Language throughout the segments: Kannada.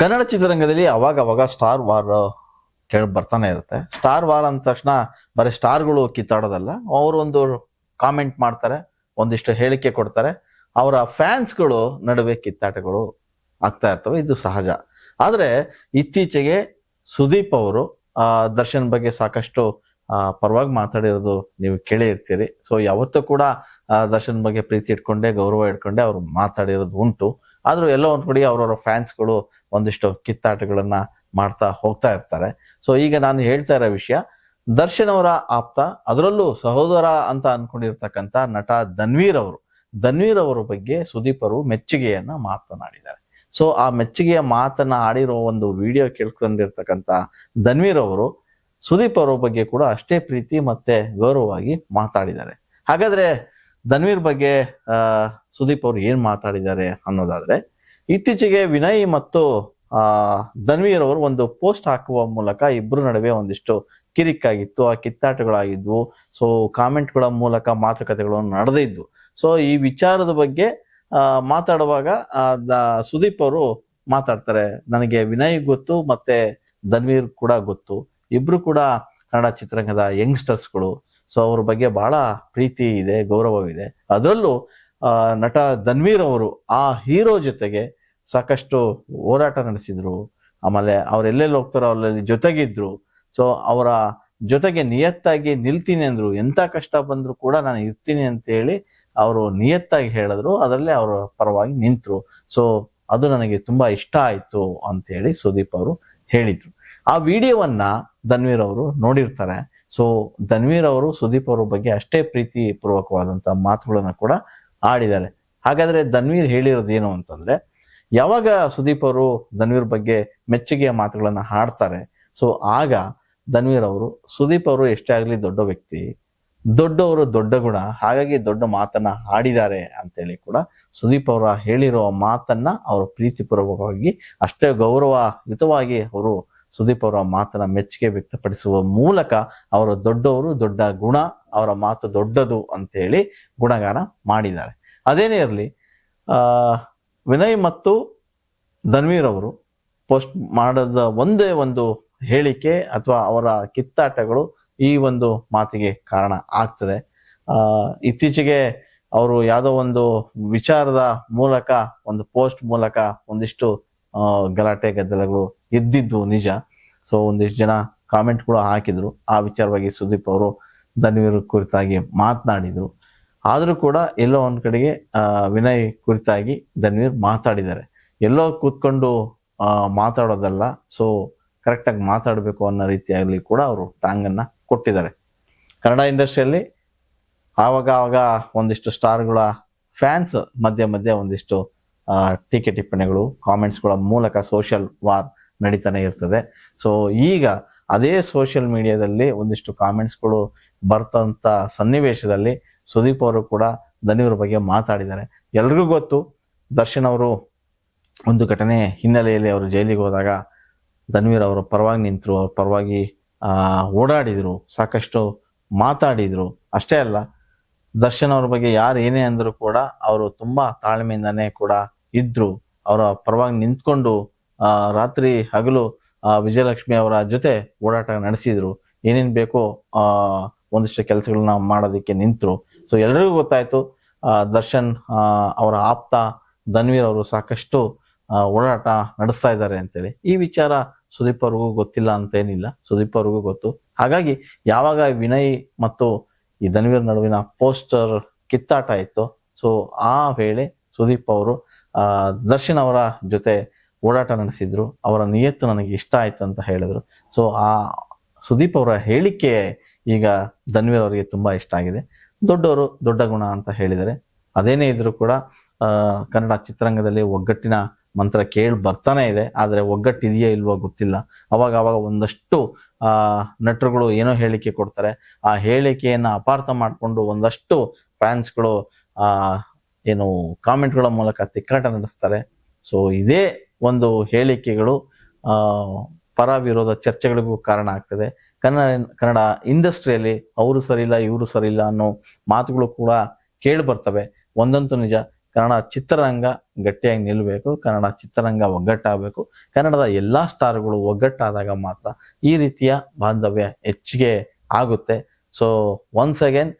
ಕನ್ನಡ ಚಿತ್ರರಂಗದಲ್ಲಿ ಅವಾಗ ಅವಾಗ ಸ್ಟಾರ್ ವಾರ್ ಕೇಳಿ ಬರ್ತಾನೆ ಇರುತ್ತೆ. ಸ್ಟಾರ್ ವಾರ್ ಅಂದ ತಕ್ಷಣ ಬರೀ ಸ್ಟಾರ್ಗಳು ಕಿತ್ತಾಡೋದಲ್ಲ, ಅವರು ಒಂದು ಕಾಮೆಂಟ್ ಮಾಡ್ತಾರೆ, ಒಂದಿಷ್ಟು ಹೇಳಿಕೆ ಕೊಡ್ತಾರೆ. ಅವರ ಫ್ಯಾನ್ಸ್ಗಳು ನಡುವೆ ಕಿತ್ತಾಟಗಳು ಆಗ್ತಾ ಇರ್ತವೆ, ಇದು ಸಹಜ. ಆದ್ರೆ ಇತ್ತೀಚೆಗೆ ಸುದೀಪ್ ಅವರು ದರ್ಶನ್ ಬಗ್ಗೆ ಸಾಕಷ್ಟು ಪರವಾಗಿ ಮಾತಾಡಿರೋದು ನೀವು ಕೇಳಿ ಇರ್ತೀರಿ. ಸೊ ಯಾವತ್ತೂ ಕೂಡ ದರ್ಶನ್ ಬಗ್ಗೆ ಪ್ರೀತಿ ಇಟ್ಕೊಂಡೆ, ಗೌರವ ಇಟ್ಕೊಂಡೆ, ಅವ್ರು ಮಾತಾಡಿರೋದು ಉಂಟು. ಆದ್ರೂ ಎಲ್ಲೋ ಒಂದು ಕಡೆ ಅವರವರ ಫ್ಯಾನ್ಸ್ಗಳು ಒಂದಿಷ್ಟು ಕಿತ್ತಾಟಗಳನ್ನ ಮಾಡ್ತಾ ಹೋಗ್ತಾ ಇರ್ತಾರೆ. ಸೊ ಈಗ ನಾನು ಹೇಳ್ತಾ ಇರೋ ವಿಷಯ, ದರ್ಶನ್ ಅವರ ಆಪ್ತ, ಅದರಲ್ಲೂ ಸಹೋದರ ಅಂತ ಅನ್ಕೊಂಡಿರ್ತಕ್ಕಂಥ ನಟ ಧನ್ವೀರ್ ಅವರು. ಧನ್ವೀರ್ ಅವರ ಬಗ್ಗೆ ಸುದೀಪ್ ಅವರು ಮೆಚ್ಚುಗೆಯನ್ನ ಮಾತನಾಡಿದ್ದಾರೆ. ಸೊ ಆ ಮೆಚ್ಚುಗೆಯ ಮಾತನ್ನ ಆಡಿರೋ ಒಂದು ವಿಡಿಯೋ ಕೇಳ್ಕೊಂಡಿರ್ತಕ್ಕಂಥ ಧನ್ವೀರ್ ಅವರು ಸುದೀಪ್ ಅವರ ಬಗ್ಗೆ ಕೂಡ ಅಷ್ಟೇ ಪ್ರೀತಿ ಮತ್ತೆ ಗೌರವವಾಗಿ ಮಾತಾಡಿದ್ದಾರೆ. ಹಾಗಾದ್ರೆ ಧನ್ವೀರ್ ಬಗ್ಗೆ ಸುದೀಪ್ ಅವರು ಏನ್ ಮಾತಾಡಿದ್ದಾರೆ ಅನ್ನೋದಾದ್ರೆ, ಇತ್ತೀಚೆಗೆ ವಿನಯ್ ಮತ್ತು, ಆ, ಧನ್ವೀರ್ ಅವರು ಒಂದು ಪೋಸ್ಟ್ ಹಾಕುವ ಮೂಲಕ ಇಬ್ರು ನಡುವೆ ಒಂದಿಷ್ಟು ಕಿರಿಕಾಗಿತ್ತು ಆ ಕಿತ್ತಾಟಗಳಾಗಿದ್ವು. ಸೊ ಕಾಮೆಂಟ್ಗಳ ಮೂಲಕ ಮಾತುಕತೆಗಳು ನಡೆದಿದ್ವು ಸೊ ಈ ವಿಚಾರದ ಬಗ್ಗೆ ಮಾತಾಡುವಾಗ ಸುದೀಪ್ ಅವರು ಮಾತಾಡ್ತಾರೆ. ನನಗೆ ವಿನಯ್ ಗೊತ್ತು, ಮತ್ತೆ ಧನ್ವೀರ್ ಕೂಡ ಗೊತ್ತು. ಇಬ್ರು ಕೂಡ ಕನ್ನಡ ಚಿತ್ರರಂಗದ ಯಂಗ್ಸ್ಟರ್ಸ್ಗಳು. ಸೊ ಅವ್ರ ಬಗ್ಗೆ ಬಹಳ ಪ್ರೀತಿ ಇದೆ, ಗೌರವವಿದೆ. ಅದರಲ್ಲೂ ನಟ ಧನ್ವೀರ್ ಅವರು ಆ ಹೀರೋ ಜೊತೆಗೆ ಸಾಕಷ್ಟು ಹೋರಾಟ ನಡೆಸಿದ್ರು. ಆಮೇಲೆ ಅವ್ರು ಎಲ್ಲೆಲ್ಲಿ ಹೋಗ್ತಾರೋ ಅಲ್ಲೆಲ್ಲಿ ಜೊತೆಗಿದ್ರು. ಸೊ ಅವರ ಜೊತೆಗೆ ನಿಯತ್ತಾಗಿ ನಿಲ್ತೀನಿ ಅಂದ್ರು. ಎಂತ ಕಷ್ಟ ಬಂದ್ರು ಕೂಡ ನಾನು ಇರ್ತೀನಿ ಅಂತ ಹೇಳಿ ಅವರು ನಿಯತ್ತಾಗಿ ಹೇಳಿದ್ರು. ಅದರಲ್ಲಿ ಅವರ ಪರವಾಗಿ ನಿಂತರು. ಸೊ ಅದು ನನಗೆ ತುಂಬಾ ಇಷ್ಟ ಆಯ್ತು ಅಂತ ಹೇಳಿ ಸುದೀಪ್ ಅವರು ಹೇಳಿದ್ರು. ಆ ವಿಡಿಯೋವನ್ನ ಧನ್ವೀರ್ ಅವರು ನೋಡಿರ್ತಾರೆ. ಸೊ ಧನ್ವೀರ್ ಅವರು ಸುದೀಪ್ ಅವರ ಬಗ್ಗೆ ಅಷ್ಟೇ ಪ್ರೀತಿ ಪೂರ್ವಕವಾದಂತಹ ಮಾತುಗಳನ್ನ ಕೂಡ ಆಡಿದ್ದಾರೆ. ಹಾಗಾದ್ರೆ ಧನ್ವೀರ್ ಹೇಳಿರೋದು ಏನು ಅಂತಂದ್ರೆ, ಯಾವಾಗ ಸುದೀಪ್ ಅವರು ಧನ್ವೀರ್ ಬಗ್ಗೆ ಮೆಚ್ಚುಗೆಯ ಮಾತುಗಳನ್ನ ಹಾಡ್ತಾರೆ ಸೊ ಆಗ ಧನ್ವೀರ್ ಅವರು ಸುದೀಪ್ ಅವರು ಎಷ್ಟೇ ಆಗ್ಲಿ ದೊಡ್ಡ ವ್ಯಕ್ತಿ, ದೊಡ್ಡವರು ದೊಡ್ಡ ಗುಣ, ಹಾಗಾಗಿ ದೊಡ್ಡ ಮಾತನ್ನ ಹಾಡಿದ್ದಾರೆ ಅಂತೇಳಿ ಕೂಡ ಸುದೀಪ್ ಅವರ ಹೇಳಿರೋ ಮಾತನ್ನ ಅವರು ಪ್ರೀತಿಪೂರ್ವಕವಾಗಿ ಅಷ್ಟೇ ಗೌರವಯುತವಾಗಿ ಅವರು ಸುದೀಪ್ ಅವರ ಮಾತನ್ನ ಮೆಚ್ಚುಗೆ ವ್ಯಕ್ತಪಡಿಸುವ ಮೂಲಕ ಅವರ ದೊಡ್ಡವರು, ದೊಡ್ಡ ಗುಣ, ಅವರ ಮಾತು ದೊಡ್ಡದು ಅಂತ ಹೇಳಿ ಗುಣಗಾನ ಮಾಡಿದ್ದಾರೆ. ಅದೇನೇ ಇರಲಿ ವಿನಯ್ ಮತ್ತು ಧನ್ವೀರ್ ಅವರು ಪೋಸ್ಟ್ ಮಾಡದ ಒಂದೇ ಒಂದು ಹೇಳಿಕೆ ಅಥವಾ ಅವರ ಕಿತ್ತಾಟಗಳು ಈ ಒಂದು ಮಾತಿಗೆ ಕಾರಣ ಆಗ್ತದೆ. ಇತ್ತೀಚೆಗೆ ಅವರು ಯಾವುದೋ ಒಂದು ವಿಚಾರದ ಮೂಲಕ, ಒಂದು ಪೋಸ್ಟ್ ಮೂಲಕ ಒಂದಿಷ್ಟು ಗಲಾಟೆ, ಗದ್ದಲಗಳು ಇದ್ದಿದ್ದು ನಿಜ. ಸೊ ಒಂದಿಷ್ಟು ಜನ ಕಾಮೆಂಟ್ ಕೂಡ ಹಾಕಿದ್ರು. ಆ ವಿಚಾರವಾಗಿ ಸುದೀಪ್ ಅವರು ಧನ್ವೀರ್ ಕುರಿತಾಗಿ ಮಾತನಾಡಿದ್ರು. ಆದರೂ ಕೂಡ ಎಲ್ಲೋ ಒಂದ್ ಕಡೆಗೆ ವಿನಯ್ ಕುರಿತಾಗಿ ಧನ್ವೀರ್ ಮಾತಾಡಿದ್ದಾರೆ. ಎಲ್ಲೋ ಕೂತ್ಕೊಂಡು ಮಾತಾಡೋದಲ್ಲ. ಸೊ ಕರೆಕ್ಟಾಗಿ ಮಾತಾಡಬೇಕು ಅನ್ನೋ ರೀತಿಯಾಗಲಿ ಕೂಡ ಅವರು ಟಾಂಗ್ ಅನ್ನ ಕೊಟ್ಟಿದ್ದಾರೆ. ಕನ್ನಡ ಇಂಡಸ್ಟ್ರಿಯಲ್ಲಿ ಆವಾಗ ಆವಾಗ ಒಂದಿಷ್ಟು ಸ್ಟಾರ್ಗಳ ಫ್ಯಾನ್ಸ್ ಮಧ್ಯೆ ಮಧ್ಯೆ ಒಂದಿಷ್ಟು ಟೀಕೆ ಟಿಪ್ಪಣಿಗಳು ಕಾಮೆಂಟ್ಸ್ಗಳ ಮೂಲಕ ಸೋಷಿಯಲ್ ವಾರ್ ನಡೀತಾನೆ ಇರ್ತದೆ. ಸೊ ಈಗ ಅದೇ ಸೋಷಿಯಲ್ ಮೀಡಿಯಾದಲ್ಲಿ ಒಂದಿಷ್ಟು ಕಾಮೆಂಟ್ಸ್ಗಳು ಬರ್ತಂತ ಸನ್ನಿವೇಶದಲ್ಲಿ ಸುದೀಪ್ ಅವರು ಕೂಡ ದನಿಯವ್ರ ಬಗ್ಗೆ ಮಾತಾಡಿದ್ದಾರೆ. ಎಲ್ರಿಗೂ ಗೊತ್ತು, ದರ್ಶನ್ ಅವರು ಒಂದು ಘಟನೆ ಹಿನ್ನೆಲೆಯಲ್ಲಿ ಅವರು ಜೈಲಿಗೆ ಹೋದಾಗ ಧನ್ವೀರ್ ಅವರು ಪರವಾಗಿ ನಿಂತರು, ಅವ್ರ ಪರವಾಗಿ ಓಡಾಡಿದ್ರು, ಸಾಕಷ್ಟು ಮಾತಾಡಿದ್ರು. ಅಷ್ಟೇ ಅಲ್ಲ, ದರ್ಶನ್ ಅವ್ರ ಬಗ್ಗೆ ಯಾರು ಏನೇ ಅಂದರೂ ಕೂಡ ಅವರು ತುಂಬ ತಾಳ್ಮೆಯಿಂದನೇ ಕೂಡ ಇದ್ರು, ಅವರ ಪರವಾಗಿ ನಿಂತ್ಕೊಂಡು, ಆ, ರಾತ್ರಿ ಹಗಲು, ಆ, ವಿಜಯಲಕ್ಷ್ಮಿ ಅವರ ಜೊತೆ ಓಡಾಟ ನಡೆಸಿದ್ರು. ಏನೇನ್ ಬೇಕೋ, ಆ, ಒಂದಿಷ್ಟು ಕೆಲಸಗಳನ್ನ ಮಾಡೋದಕ್ಕೆ ನಿಂತರು. ಸೊ ಎಲ್ರಿಗೂ ಗೊತ್ತಾಯ್ತು ದರ್ಶನ್ ಅವರ ಆಪ್ತ, ಧನ್ವೀರ್ ಅವರು ಸಾಕಷ್ಟು ಓಡಾಟ ನಡೆಸ್ತಾ ಇದ್ದಾರೆ ಅಂತೇಳಿ. ಈ ವಿಚಾರ ಸುದೀಪ್ ಅವ್ರಿಗೂ ಗೊತ್ತಿಲ್ಲ ಅಂತ ಏನಿಲ್ಲ. ಸುದೀಪ್ ಅವ್ರಿಗೂ ಗೊತ್ತು. ಹಾಗಾಗಿ, ಯಾವಾಗ ವಿನಯ್ ಮತ್ತು ಈ ಧನ್ವೀರ್ ನಡುವಿನ ಪೋಸ್ಟರ್ ಕಿತ್ತಾಟ ಇತ್ತು, ಸೊ, ಆ ವೇಳೆ ಸುದೀಪ್ ಅವರು ದರ್ಶನ್ ಅವರ ಜೊತೆ ಓಡಾಟ ನಡೆಸಿದ್ರು. ಅವರ ನಿಯತ್ತು ನನಗೆ ಇಷ್ಟ ಆಯ್ತು ಅಂತ ಹೇಳಿದ್ರು. ಸೊ ಆ ಸುದೀಪ್ ಅವರ ಹೇಳಿಕೆ ಈಗ ಧನ್ವೀರ್ ಅವರಿಗೆ ತುಂಬಾ ಇಷ್ಟ ಆಗಿದೆ. ದೊಡ್ಡವರು ದೊಡ್ಡ ಗುಣ ಅಂತ ಹೇಳಿದರೆ ಅದೇನೇ ಇದ್ರೂ ಕೂಡ ಕನ್ನಡ ಚಿತ್ರರಂಗದಲ್ಲಿ ಒಗ್ಗಟ್ಟಿನ ಮಂತ್ರ ಕೇಳಿ ಬರ್ತಾನೆ ಇದೆ. ಆದ್ರೆ ಒಗ್ಗಟ್ಟಿದೆಯೋ ಇಲ್ವೋ ಗೊತ್ತಿಲ್ಲ. ಅವಾಗ ಅವಾಗ ಒಂದಷ್ಟು ನಟರುಗಳು ಏನೋ ಹೇಳಿಕೆ ಕೊಡ್ತಾರೆ. ಆ ಹೇಳಿಕೆಯನ್ನ ಅಪಾರ್ಥ ಮಾಡಿಕೊಂಡು ಒಂದಷ್ಟು ಫ್ಯಾನ್ಸ್ಗಳು ಆ ಏನು ಕಾಮೆಂಟ್ಗಳ ಮೂಲಕ ತಿಕ್ಕಾಟ ನಡೆಸ್ತಾರೆ. ಸೊ, ಇದೇ ಒಂದು ಹೇಳಿಕೆಗಳು ಪರ ವಿರೋಧ ಚರ್ಚೆಗಳಿಗೂ ಕಾರಣ ಆಗ್ತದೆ. ಕನ್ನಡ ಕನ್ನಡ ಇಂಡಸ್ಟ್ರಿಯಲ್ಲಿ ಅವರು ಸರಿಯಿಲ್ಲ, ಇವರು ಸರಿಯಿಲ್ಲ ಅನ್ನೋ ಮಾತುಗಳು ಕೂಡ ಕೇಳಿ ಬರ್ತವೆ ಒಂದಂತೂ ನಿಜ, ಕನ್ನಡ ಚಿತ್ರರಂಗ ಗಟ್ಟಿಯಾಗಿ ನಿಲ್ಲಬೇಕು ಕನ್ನಡ ಚಿತ್ರರಂಗ ಒಗ್ಗಟ್ಟಾಗಬೇಕು, ಕನ್ನಡದ ಎಲ್ಲ ಸ್ಟಾರ್ಗಳು ಒಗ್ಗಟ್ಟಾದಾಗ ಮಾತ್ರ ಈ ರೀತಿಯ ಬಾಂಧವ್ಯ ಹೆಚ್ಚಿಗೆ ಆಗುತ್ತೆ. ಸೊ ಒನ್ಸ್ ಅಗೇನ್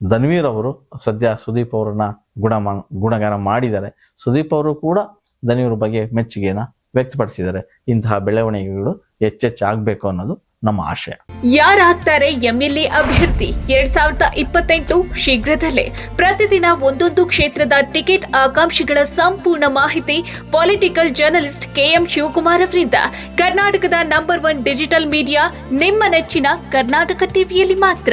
ಧನ್ವೀರ್ ಅವರು, ಸದ್ಯ ಸುದೀಪ್ ಅವರನ್ನ ಗುಣ ಗುಣಗಾನ ಮಾಡಿದ್ದಾರೆ. ಸುದೀಪ್ ಅವರು ಕೂಡ ದನಿಯವರ ಬಗ್ಗೆ ಮೆಚ್ಚುಗೆನ ವ್ಯಕ್ತಪಡಿಸಿದ್ದಾರೆ. ಇಂತಹ ಬೆಳವಣಿಗೆಗಳು ಹೆಚ್ಚೆಚ್ಚಾಗಬೇಕು ಅನ್ನೋದು ನಮ್ಮ ಆಶಯ. ಯಾರಾಗ್ತಾರೆ ಎಂಎಲ್ಎ ಅಭ್ಯರ್ಥಿ? ಎರಡ್ ಸಾವಿರದ ಇಪ್ಪತ್ತೆಂಟು ಶೀಘ್ರದಲ್ಲೇ. ಪ್ರತಿದಿನ ಒಂದೊಂದು ಕ್ಷೇತ್ರದ ಟಿಕೆಟ್ ಆಕಾಂಕ್ಷಿಗಳ ಸಂಪೂರ್ಣ ಮಾಹಿತಿ ಪೊಲಿಟಿಕಲ್ ಜರ್ನಲಿಸ್ಟ್ ಕೆಎಂ ಶಿವಕುಮಾರ್ ಅವರಿಂದ. ಕರ್ನಾಟಕದ ನಂಬರ್ ಒನ್ ಡಿಜಿಟಲ್ ಮೀಡಿಯಾ, ನಿಮ್ಮ ನೆಚ್ಚಿನ ಕರ್ನಾಟಕ ಟಿವಿಯಲ್ಲಿ ಮಾತ್ರ.